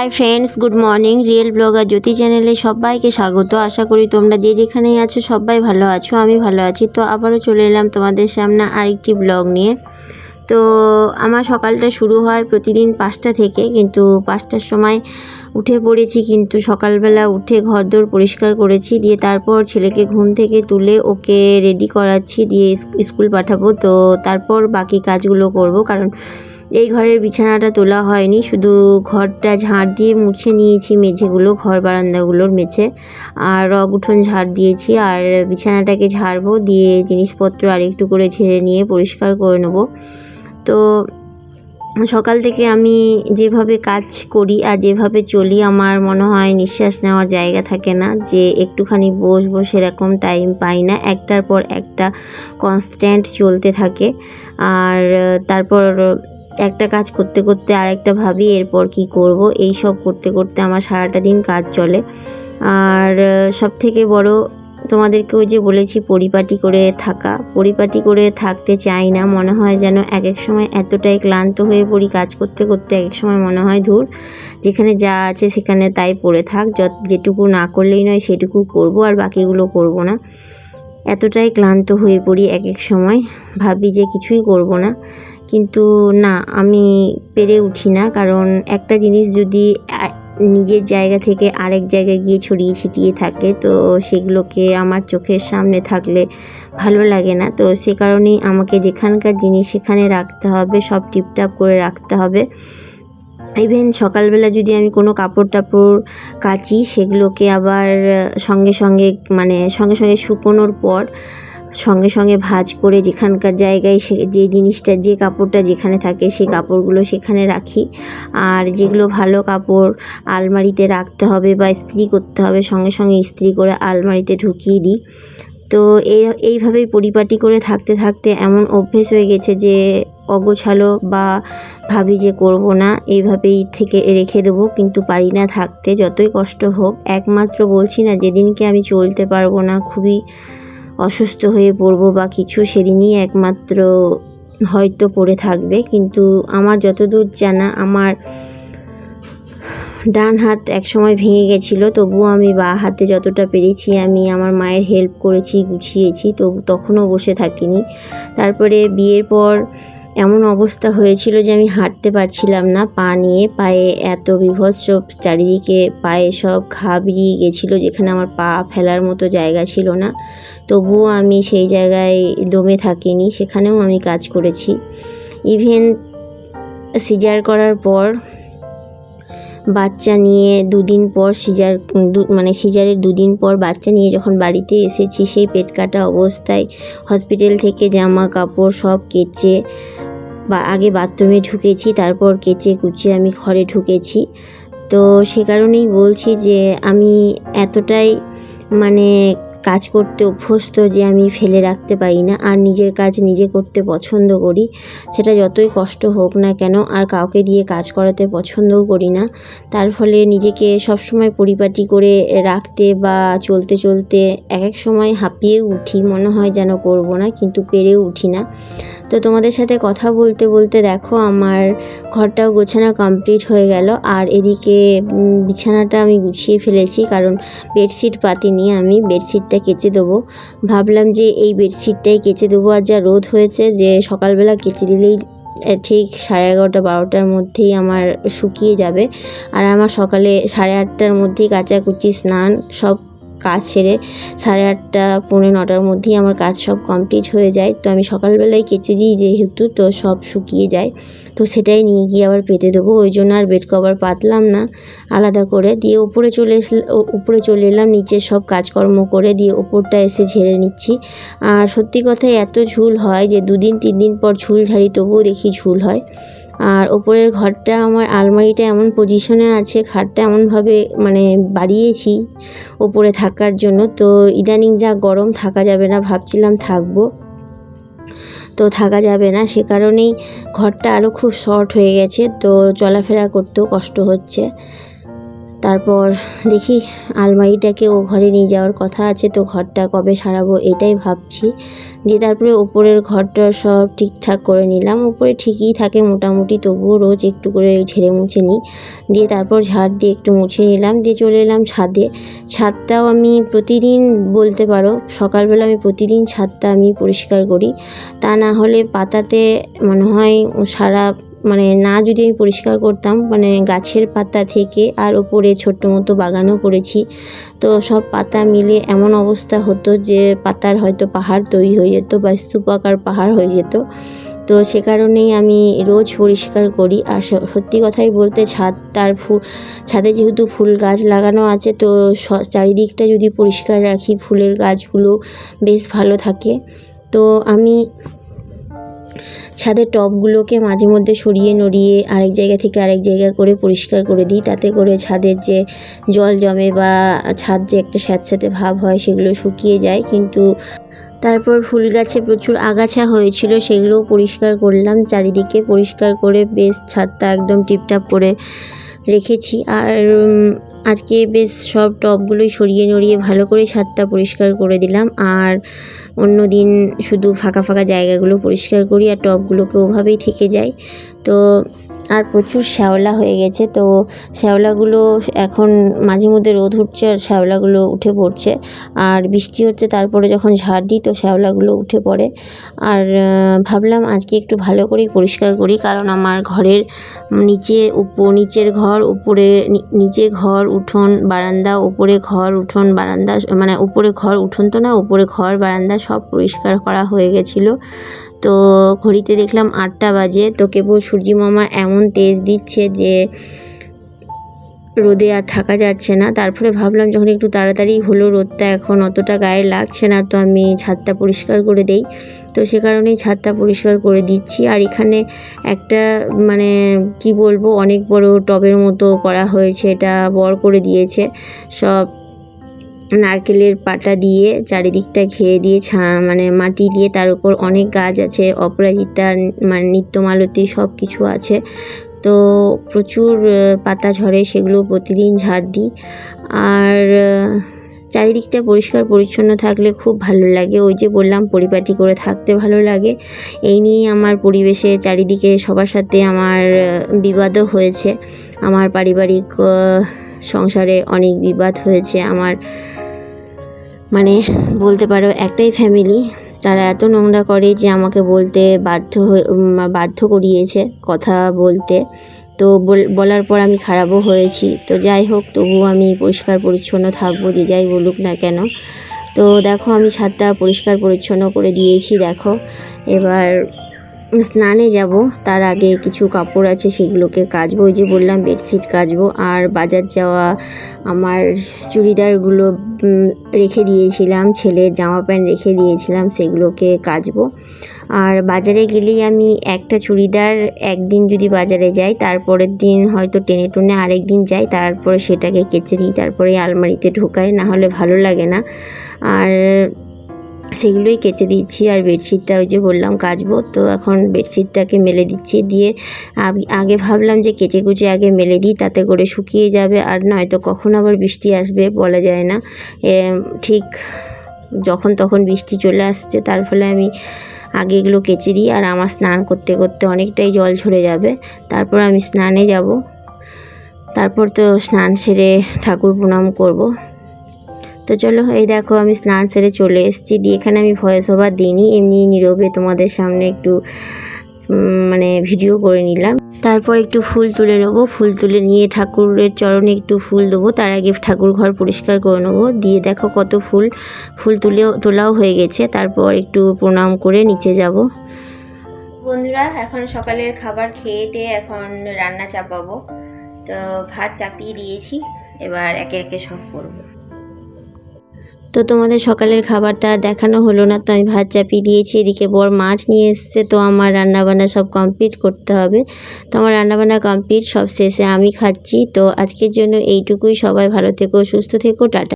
Hi friends good morning real blogger Jyoti চ্যানেলে সবাইকে স্বাগত। আশা করি তোমরা যে যেখানেই আছো সবাই ভালো আছো, আমি ভালো আছি। তো আবারও চলে এলাম তোমাদের সামনে আরেকটি ব্লগ নিয়ে। তো আমার সকালটা শুরু হয় প্রতিদিন পাঁচটা থেকে, কিন্তু পাঁচটার সময় উঠে পড়েছি, কিন্তু সকালবেলা উঠে ঘরদোর পরিষ্কার করেছি, দিয়ে তারপর ছেলেকে ঘুম থেকে তুলে ওকে রেডি করাচ্ছি, দিয়ে স্কুল পাঠাবো। তো তারপর বাকি কাজগুলো করব, কারণ এই ঘরের বিছানাটা তোলা হয়নি, শুধু ঘরটা ঝাড় দিয়ে মুছে নিয়েছি, মেঝেগুলো, ঘর বারান্দাগুলোর মেঝে। আর রগ উঠোন ঝাড় দিয়েছি, আর বিছানাটাকে ঝাড়বো, দিয়ে জিনিসপত্র আর একটু করে ঝেড়ে নিয়ে পরিষ্কার করে নেব। তো সকাল থেকে আমি যেভাবে কাজ করি আর যেভাবে চলি, আমার মনে হয় নিঃশ্বাস নেওয়ার জায়গা থাকে না। যে একটুখানি বসবো সেরকম টাইম পাই না, একটার পর একটা কনস্ট্যান্ট চলতে থাকে। আর তারপর একটা কাজ করতে করতে আরেকটা ভাবি, এরপর কি করব? এই সব করতে করতে আমার সারাটা দিন কাজ চলে। আর সব থেকে বড় তোমাদেরকে ওই যে বলেছি, পরিপাটি করে থাকা। পরিপাটি করে থাকতে চাই না। মনে হয় যেন এক এক সময় এতটাই ক্লান্ত হয়ে পড়ি কাজ করতে করতে এক এক সময় মনে হয় ধুর, যেখানে যা আছে সেখানে তাই পড়ে থাক। যত, যেটুকু না করলেই নয় সেটুকু করব, আর বাকিগুলো করব না। এতটাই ক্লান্ত হয়ে পড়ি এক এক সময়। ভাবি যে কিছুই করব না। কিন্তু না, আমি পেরে উঠি না। কারণ একটা জিনিস যদি নিজের জায়গা থেকে আরেক জায়গায় গিয়ে ছড়িয়ে ছিটিয়ে থাকে, তো সেগুলোকে আমার চোখের সামনে থাকলে ভালো লাগে না। তো সে কারণেই আমাকে যেখানকার জিনিস সেখানে রাখতে হবে, সব টিপটাপ করে রাখতে হবে। ইভেন সকালবেলা যদি আমি কোনো কাপড় টাপড় কাচি, সেগুলোকে আবার সঙ্গে সঙ্গে মানে সঙ্গে সঙ্গে শুকোনোর পর সঙ্গে সঙ্গে ভাঁজ করে যেখানকার জায়গায় সে, যে জিনিসটা, যে কাপড়টা যেখানে থাকে সেই কাপড়গুলো সেখানে রাখি। আর যেগুলো ভালো কাপড় আলমারিতে রাখতে হবে বা ইস্ত্রি করতে হবে, সঙ্গে সঙ্গে ইস্ত্রি করে আলমারিতে ঢুকিয়ে দিই। তো এই এইভাবেই পরিপাটি করে থাকতে থাকতে এমন অভ্যেস হয়ে গেছে যে অগোছালো বা ভাবি যে করব না, এইভাবেই থেকে রেখে দেবো। কিন্তু পারি না থাকতে, যতই কষ্ট হোক, একমাত্র বলছি না, যেদিনকে আমি চলতে পারব না, খুবই অসুস্থ হয়ে পড়ব বা কিছু সেদিনই একমাত্র হয়তো পড়ে থাকবে। কিন্তু আমার যতদূর জানা, আমার ডান হাত একসময় ভেঙে গেছিল, তবুও আমি বা হাতে যতটা পেরেছি আমি আমার মায়ের হেল্প করেছি, গুছিয়েছি, তবু তখনও বসে থাকিনি। তারপরে বিয়ের পর এমন অবস্থা হয়েছিল যে আমি হাঁটতে পারছিলাম না। পা নিয়ে পায়ে এত বিভৎস চারিদিকে পায়ে সব ঘা বেরিয়ে গেছিল যেখানে আমার পা ফেলার মতো জায়গা ছিল না। তবুও আমি সেই জায়গায় দমে থাকিনি, সেখানেও আমি কাজ করেছি। ইভেন সিজার করার পর, বাচ্চা নিয়ে দুদিন পর সিজার মানে সিজারের দুদিন পর বাচ্চা নিয়ে যখন বাড়িতে এসেছি, সেই পেট কাটা অবস্থায় হসপিটাল থেকে জামা কাপড় সব কেচে বা আগে বাথরুমে ঢুকেছি, তারপর কেচে কুচিয়ে আমি ঘরে ঢুকেছি। তো সে কারণেই বলছি যে আমি এতটাই মানে কাজ করতে অভ্যস্ত যে আমি ফেলে রাখতে পারি না, আর নিজের কাজ নিজে করতে পছন্দ করি। সেটা যতই কষ্ট হোক না কেন, আর কাউকে দিয়ে কাজ করাতে পছন্দও করি না। তার ফলে নিজেকে সবসময় পরিপাটি করে রাখতে বা চলতে চলতে এক এক সময় হাঁপিয়ে উঠি, মনে হয় যেন করব না, কিন্তু পেরেও উঠি না। তো তোমাদের সাথে কথা বলতে বলতে দেখো আমার ঘরটাও গোছানো কমপ্লিট হয়ে গেল। আর এদিকে বিছানাটা আমি গুছিয়ে ফেলেছি কারণ বেডশিট পাতিনি আমি বেডশিটটা কেচে দেবো। ভাবলাম যে এই বেডশিটটাই কেচে দেবো আর যা রোদ হয়েছে যে সকালবেলা কেচে দিলেই ঠিক সাড়ে এগারোটা, বারোটার মধ্যেই আমার শুকিয়ে যাবে। আর আমার সকালে সাড়ে আটটার মধ্যেই কাচাকুচি স্নান সব কাজ সেরে সাড়ে আটটা, পৌনে নটার মধ্যেই আমার কাজ সব কমপ্লিট হয়ে যায়। তো আমি সকালবেলায় কেচে দিই যেহেতু, তো সব শুকিয়ে যায়। তো সেটাই নিয়ে গিয়ে আবার পেতে দেবো। ওই জন্য আর বেড কভার পাতলাম না। আলাদা করে দিয়ে উপরে চলে উপরে চলে এলাম। নিচে সব কাজকর্ম করে দিয়ে ওপরটা এসে ঝেড়ে নিচ্ছি। আর সত্যি কথাই এত ঝুল হয় যে দুদিন তিন দিন পর ঝুল ঝাড়ি, তবুও দেখি ঝুল হয়। আর ওপরের ঘরটা আমার আলমারিটা এমন পজিশনে আছে, খাটটা এমনভাবে মানে বাড়িয়েছি ওপরে থাকার জন্য। তো ইদানিং যা গরম থাকা যাবে না, ভাবছিলাম থাকব। তো থাকা যাবে না, সে কারণেই ঘরটা আরও খুব শর্ট হয়ে গেছে। তো চলাফেরা করতেও কষ্ট হচ্ছে। তারপর দেখি আলমারিটাকে ও ঘরে নিয়ে যাওয়ার কথা আছে, তো ঘরটা কবে সারাবো এটাই ভাবছি। দিয়ে তারপরে ওপরের ঘরটা সব ঠিকঠাক করে নিলাম। উপরে ঠিকই থাকে মোটামুটি, তবুও রোজ একটু করে ঝেড়ে মুছে নিই। দিয়ে তারপর ঝাড় দিয়ে একটু মুছে নিলাম। দিয়ে চলে এলাম ছাদে। ছাদটাও আমি প্রতিদিন বলতে পারো, সকালবেলা আমি প্রতিদিন ছাদটা আমি পরিষ্কার করি। তা না হলে পাতাতে মনে হয় সারা মানে না যদি আমি পরিষ্কার করতাম মানে গাছের পাতা থেকে আর ওপরে ছোট্ট মতো বাগানও করেছি। তো সব পাতা মিলে এমন অবস্থা হতো যে পাতার হয়তো পাহাড় তৈরি হয়ে যেত বা স্তূপাকার পাহাড় হয়ে যেত। তো সে কারণেই আমি রোজ পরিষ্কার করি। আর সত্যি কথাই বলতে ছাদ, তার ফু, ছাদে যেহেতু ফুল গাছ লাগানো আছে, তো চারিদিকটা যদি পরিষ্কার রাখি, ফুলের গাছগুলো বেশ ভালো থাকে। তো আমি ছাদের টবগুলোকে মাঝে মধ্যে সরিয়ে নড়িয়ে আরেক জায়গা থেকে আরেক জায়গা করে পরিষ্কার করে দিই। তাতে করে ছাদের যে জল জমে বা ছাদ যে একটা স্যাঁতস্যাঁতে ভাব হয় সেগুলো শুকিয়ে যায়। কিন্তু তারপর ফুল গাছে প্রচুর আগাছা হয়েছিল সেগুলোও পরিষ্কার করলাম। চারিদিকে পরিষ্কার করে বেশ ছাদটা একদম টিপটাপ করে রেখেছি। আর আজকে বেশ সব টবগুলোই সরিয়ে নড়িয়ে ভালো করে ছাদটা পরিষ্কার করে দিলাম। আর অন্য দিন শুধু ফাঁকা ফাঁকা জায়গাগুলো পরিষ্কার করি আর টবগুলোকে ওভাবেই থেকে যায়। তো আর প্রচুর শ্যাওলা হয়ে গেছে, তো শ্যাওলাগুলো এখন মাঝে মধ্যে রোদ উঠছে আর শ্যাওলাগুলো উঠে পড়ছে। আর বৃষ্টি হচ্ছে, তারপরে যখন ঝাড় দিই তো শ্যাওলাগুলো উঠে পড়ে। আর ভাবলাম আজকে একটু ভালো করেই পরিষ্কার করি, কারণ আমার ঘরের নিচে উপ, নিচের ঘর, উপরে নিচে ঘর, উঠোন, বারান্দা, উপরে ঘর, উঠোন, বারান্দা মানে উপরে ঘর, উঠোন তো না, উপরে ঘর, বারান্দা সব পরিষ্কার করা হয়ে গেছিল। তো ঘড়িতে দেখলাম আটটা বাজে। তো কেবল সূর্যি মামা এমন তেজ দিচ্ছে যে রোদে আর থাকা যাচ্ছে না। তারপরে ভাবলাম যখন একটু তাড়াতাড়ি হলো, রোদটা এখন অতটা গায়ে লাগছে না, তো আমি ছাদটা পরিষ্কার করে দেই। তো সে কারণেই ছাদটা পরিষ্কার করে দিচ্ছি। আর এখানে একটা মানে কি বলব, অনেক বড় টবের মতো করা হয়েছে, এটা বর করে দিয়েছে। সব নারকেলের পাটা দিয়ে চারিদিকটা ঘিরে দিয়ে ছা মানে মাটি দিয়ে তার উপর অনেক গাছ আছে, অপরাজিতা মানে নিত্যমালতী সব কিছু আছে। তো প্রচুর পাতা ঝরে, সেগুলো প্রতিদিন ঝাড় দিই। আর চারিদিকটা পরিষ্কার পরিচ্ছন্ন থাকলে খুব ভালো লাগে। ওই যে বললাম, পরিপাটি করে থাকতে ভালো লাগে। এই নিয়েই আমার পরিবেশে চারিদিকে সবার সাথে আমার বিবাদও হয়েছে। আমার পারিবারিক সংসারে অনেক বিবাদ হয়েছে। আমার মানে বলতে পারো একটাই ফ্যামিলি তারা এত নোংরা করে যে আমাকে বলতে বাধ্য হয়ে বাধ্য করিয়েছে কথা বলতে। তো বল- বলার পর আমি খারাপও হয়েছি। তো যাই হোক, তবুও আমি পরিষ্কার পরিচ্ছন্ন থাকব, যে যাই বলুক না কেন। তো দেখো আমি ছাদটা পরিষ্কার পরিচ্ছন্ন করে দিয়েছি, দেখো। এবার স্নানে যাব, তার আগে কিছু কাপড় আছে সেগুলোকে কাচবো, ওই যে বললাম বেডশিট কাচবো। আর বাজার যাওয়া, আমার চুড়িদারগুলো রেখে দিয়েছিলাম, ছেলের জামা প্যান্ট রেখে দিয়েছিলাম, সেগুলোকে কাচবো। আর বাজারে গেলেই আমি একটা চুড়িদার একদিন যদি বাজারে যাই, তারপরের দিন হয়তো টেনে টুনে আরেক দিন যাই, তারপরে সেটাকে কেচে দিই, তারপরে আলমারিতে ঢোকাই, না হলে ভালো লাগে না। আর সেগুলোই কেচে দিচ্ছি আর বেডশিটটা ওই যে বললাম কাচবো। তো এখন বেডশিটটাকে মেলে দিচ্ছি দিয়ে আগে ভাবলাম যে কেচে কুচে আগে মেলে দিই, তাতে করে শুকিয়ে যাবে আর নয়তো কখন আবার বৃষ্টি আসবে বলা যায় না। ঠিক যখন তখন বৃষ্টি চলে আসছে, তার ফলে আমি আগে এগুলো কেচে দিই আর আমার স্নান করতে করতে অনেকটাই জল ঝরে যাবে। তারপর আমি স্নানে যাব। তারপর তো স্নান সেরে ঠাকুর প্রণাম করব। তো চলো, এই দেখো আমি স্নান সেরে চলে এসেছি। দিয়ে এখানে আমি ভয়েস ওভার দিইনি, এমনি নীরবে তোমাদের সামনে একটু মানে ভিডিও করে নিলাম। তারপর একটু ফুল তুলে নেব। ফুল তুলে নিয়ে ঠাকুরের চরণে একটু ফুল দেবো। তার আগে ঠাকুর ঘর পরিষ্কার করে নেব। দিয়ে দেখো কত ফুল ফুল তুলেও, তোলাও হয়ে গেছে। তারপর একটু প্রণাম করে নিচে যাব। বন্ধুরা, এখন সকালের খাবার খেয়ে টেয়ে এখন রান্না চাপাবো। তো ভাত চাপিয়ে দিয়েছি। এবার একে একে সব করব। তো তোমাদের সকালের খাবারটা আর দেখানো হলো না, তো আমি ভাত চাপিয়ে দিয়েছি, এদিকে বর মাছ নিয়ে এসছে, তো আমার রান্নাবান্না সব কমপ্লিট করতে হবে। তো আমার রান্নাবান্না কমপ্লিট সব শেষে আমি খাচ্ছি, তো আজকের জন্য এইটুকুই, সবাই ভালো থেকো, সুস্থ থেকো, টাটা।